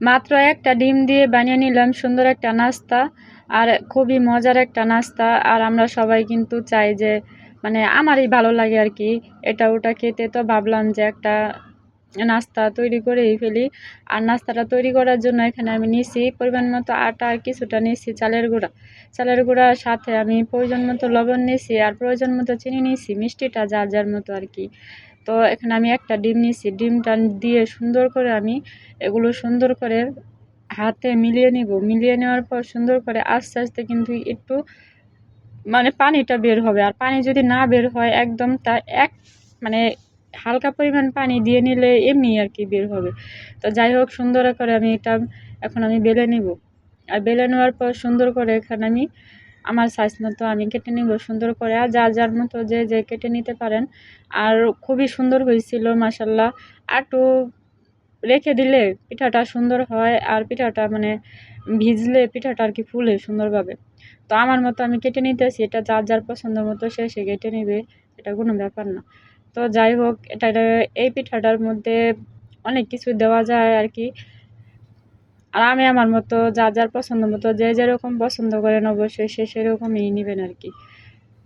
মাত্র একটা ডিম দিয়ে বানিয়ে নিলাম, সুন্দর একটা নাস্তা আর খুবই মজার একটা নাস্তা। আর আমরা সবাই কিন্তু চাই যে মানে আমারই ভালো লাগে আর কি, এটা ওটা খেতে। তো ভাবলাম যে একটা নাস্তা তৈরি করেই ফেলি। আর নাস্তাটা তৈরি করার জন্য এখানে আমি নিছি পরিমাণ মতো আটা আর কিছুটা নিছি চালের গুঁড়া। চালের গুঁড়ার সাথে আমি প্রয়োজন মতো লবণ নিছি আর প্রয়োজন মতো চিনি নিছি, মিষ্টিটা যার যার মতো আর কি। তো এখানে আমি একটা ডিম নিছি ডিমটা দিয়ে সুন্দর করে আমি এগুলো সুন্দর করে হাতে মিলিয়ে নিব। মিলিয়ে নেওয়ার পর সুন্দর করে আস্তে আস্তে কিন্তু একটু মানে পানিটা বের হবে। আর পানি যদি না বের হয়, একদম তা এক মানে হালকা পরিমাণ পানি দিয়ে নিলে এমনি আর কি বের হবে। তো যাই হোক, সুন্দর করে আমি এটা এখন আমি বেলে নিব। আর বেলে নেওয়ার পর সুন্দর করে এখানে আমি আমার সাইজ মতো আমি কেটে নিব সুন্দর করে। আর যার যার মতো যে যে কেটে নিতে পারেন। আর খুবই সুন্দর হয়েছিল মাসাল্লাহ একটু রেখে দিলে পিঠাটা সুন্দর হয়। আর পিঠাটা মানে ভিজলে পিঠাটা আর কি ফুলে সুন্দরভাবে। তো আমার মতো আমি কেটে নিতেছি। এটা যার যার পছন্দ মতো সে সে কেটে নেবে। এটা কোনো ব্যাপার না। তো যাই হোক, এটা, এই পিঠাটার মধ্যে অনেক কিছু দেওয়া যায় আর কি। আর আমি আমার মতো যা যার পছন্দ মতো, যে যেরকম পছন্দ করেন অবশ্যই সে সেরকমই নেবেন আর কি।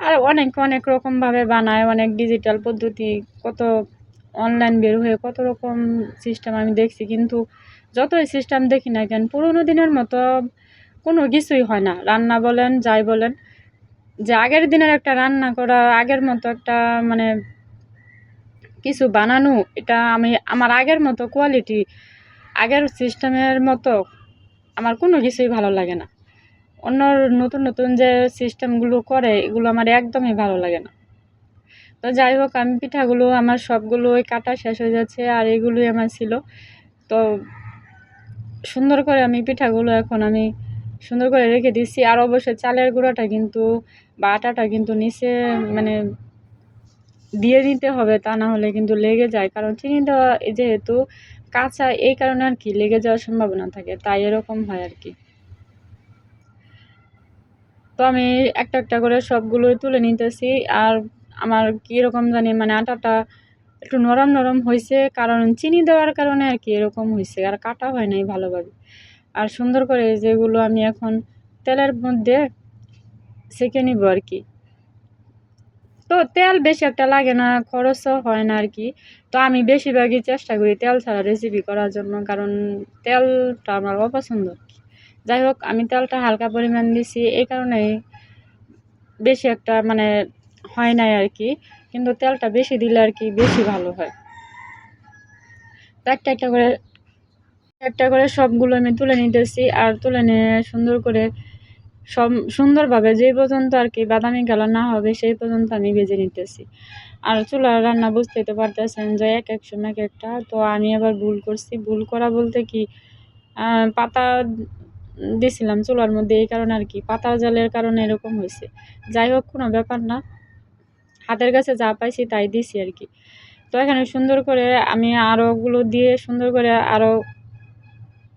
আর অনেক অনেক রকমভাবে বানায়, অনেক ডিজিটাল পদ্ধতি, কত অনলাইন বের হয়ে কত রকম সিস্টেম আমি দেখছি, কিন্তু যতই সিস্টেম দেখি না কেন, পুরোনো দিনের মতো কোনো কিছুই হয় না। রান্না বলেন, যাই বলেন, যে আগের দিনের একটা রান্না করা, আগের মতো একটা মানে কিছু বানানো, এটা আমি, আমার আগের মতো কোয়ালিটি আগের সিস্টেমের মতো আমার কোনো কিছুই ভালো লাগে না। অন্য নতুন নতুন যে সিস্টেমগুলো করে, এগুলো আমার একদমই ভালো লাগে না। তো যাই হোক, আমি পিঠাগুলো, আমার সবগুলোই কাটা শেষ হয়ে যাচ্ছে আর এগুলোই আমার ছিল। তো সুন্দর করে আমি পিঠাগুলো এখন আমি সুন্দর করে রেখে দিচ্ছি। আর অবশ্যই চালের গুঁড়োটা কিন্তু বা আটাটা কিন্তু নিচে মানে দিয়ে দিতে হবে, তা না হলে কিন্তু লেগে যায়। কারণ চিনি দেওয়া যেহেতু কাঁচা এই কারণে আর কি লেগে যাওয়ার সম্ভাবনা থাকে, তাই এরকম হয় আর কি। তো আমি একটা একটা করে সবগুলোই তুলে নিতেছি, আর আমার কীরকম জানি মানে আটাটা একটু নরম নরম হয়েছে, কারণ চিনি দেওয়ার কারণে আর কি এরকম হয়েছে, আর কাটা হয় নাই ভালোভাবে। আর সুন্দর করে যেগুলো আমি এখন তেলের মধ্যে সেঁকে নিব আর কি। তো তেল বেশি একটা লাগে না, খরচও হয় না আর কি তো আমি বেশিরভাগই চেষ্টা করি তেল ছাড়া রেসিপি করার জন্য, কারণ তেলটা আমার অপছন্দ। যাই হোক, আমি তেলটা হালকা পরিমাণ দিছি, এই কারণেই বেশি একটা মানে হয় নাই আর কি কিন্তু তেলটা বেশি দিলে আর কি বেশি ভালো হয়। একটা একটা করে একটা করে সবগুলো আমি তুলে নিতেছি, আর তুলে নিয়ে সুন্দর করে সব সুন্দরভাবে যে পর্যন্ত আর কি বাদামি কালার না হবে, সেই পর্যন্ত আমি ভেজে নিতেছি। আর চুলার রান্না বুঝতেই তো পারতেছেন যে এক এক সময় এক একটা, তো আমি আবার ভুল করছি। ভুল করা বলতে কি পাতা দিছিলাম চুলার মধ্যে, এই কারণে আর কি, পাতার জালের কারণে এরকম হয়েছে। যাই হোক, কোনো ব্যাপার না। হাতের কাছে যা পাইছি তাই দিছি আর কি। তো এখানে সুন্দর করে আমি আরোগুলো দিয়ে সুন্দর করে আরও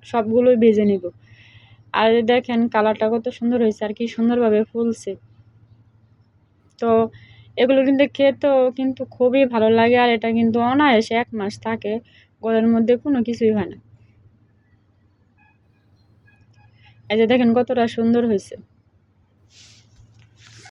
সবগুলোই ভেজে নিব। আর দেখেন কালারটা কত সুন্দর হয়েছে আর কি সুন্দরভাবে ফুলছে। তো এগুলো কিন্তু খেতেও কিন্তু খুবই ভালো লাগে আর এটা কিন্তু অনায়াসে এক মাস থাকে, গলের মধ্যে কোনো কিছুই হয় না। এই যে দেখেন কতটা সুন্দর হয়েছে।